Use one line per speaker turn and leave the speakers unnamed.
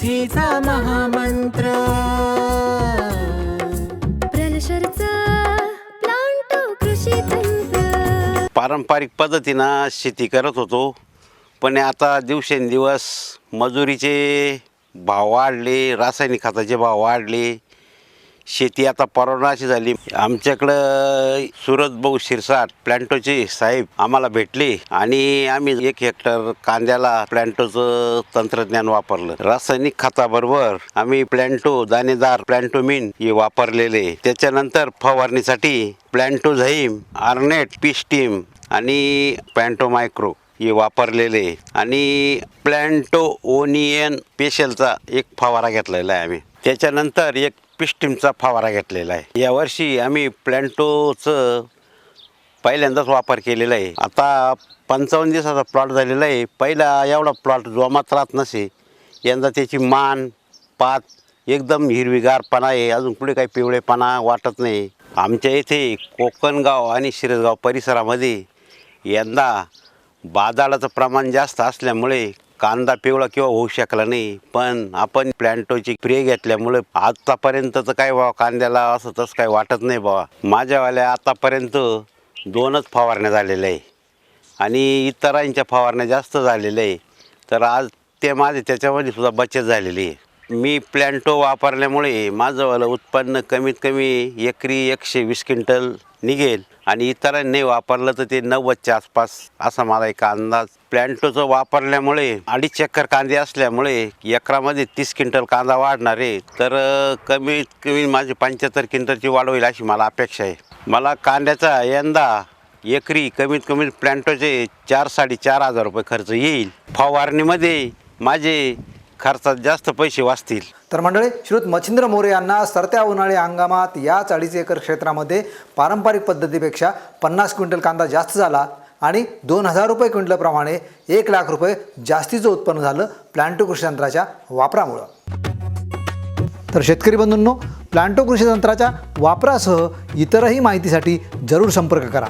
समृद्धीचा महामंत्र.
प्रलशरचा प्लांटो कृषी तंत्र.
पारंपरिक पद्धतीनं शेती करत होतो पण आता दिवसेंदिवस मजुरीचे भाव वाढले रासायनिक खताचे भाव वाढले. शेती आता परवडण्याची झाली. आमच्याकडं सुरत भाऊ शिरसाट प्लॅन्टोचे साहेब आम्हाला भेटले आणि आम्ही एक हेक्टर कांद्याला प्लॅन्टोचं तंत्रज्ञान वापरलं. रासायनिक खताबरोबर आम्ही प्लॅन्टो दाणेदार प्लॅन्टोमिन हे वापरलेले. त्याच्यानंतर फवारणीसाठी प्लॅन्टो झाईम आर्नेट पिस्टीम आणि पॅन्टो मायक्रो हे वापरलेले. आणि प्लॅन्टो ओनियन पेशलचा एक फवारा घेतलेला आहे आम्ही. त्याच्यानंतर एक पिस्टीमचा फवारा घेतलेला आहे. यावर्षी आम्ही प्लॅन्टोचं पहिल्यांदाच वापर केलेला आहे. आता पंचावन्न दिवसाचा प्लॉट झालेला आहे. पहिला एवढा प्लॉट जोमात राहत नसे. यंदा त्याची मान पात एकदम हिरवीगारपणा आहे. अजून पुढे काही पिवळेपणा वाटत नाही. आमच्या इथे कोकणगाव आणि शिरसगाव परिसरामध्ये यंदा बाजाराचं प्रमाण जास्त असल्यामुळे कांदा पिवळा किंवा होऊ शकला नाही पण आपण प्लॅन्टोची स्प्रे घेतल्यामुळे आतापर्यंत तर काय बाबा कांद्याला असं तसं काही वाटत नाही बाबा माझ्यावाल्या आतापर्यंत दोनच फवारण्या झालेल्या आहे आणि इतरांच्या फवारण्या जास्त झालेल्या आहे. तर आज ते माझे त्याच्यामध्ये सुद्धा बचत झालेली आहे. मी प्लॅन्टो वापरल्यामुळे माझंवालं उत्पन्न कमीत कमी एकरी एकशे वीस क्विंटल निघेल. आणि इतरांनी वापरलं तर ते नव्वदच्या आसपास असा मला एक अंदाज. प्लॅन्टोचं वापरल्यामुळे अडीच चक्कर कांदे असल्यामुळे एकरामध्ये तीस क्विंटल कांदा वाढणार. आहे तर कमीत कमी माझी पंच्याहत्तर क्विंटलची वाढ होईल अशी मला अपेक्षा आहे. मला कांद्याचा यंदा एकरी कमीत कमी प्लॅन्टोचे चार साडेचार हजार रुपये खर्च येईल. फवारणीमध्ये माझे खर्चात जास्त पैसे वाचतील.
तर मंडळी श्रुत मच्छिंद्र मोरे यांना सरत्या उन्हाळी हंगामात याच अडीच एकर क्षेत्रामध्ये पारंपरिक पद्धतीपेक्षा पन्नास क्विंटल कांदा जास्त झाला आणि दोन हजार रुपये क्विंटलप्रमाणे एक लाख रुपये जास्तीचं उत्पन्न झालं प्लांटो कृषी यंत्राच्या वापरामुळं. तर शेतकरी बंधूंनो प्लांटो कृषी यंत्राच्या वापरासह इतरही माहितीसाठी जरूर संपर्क करा.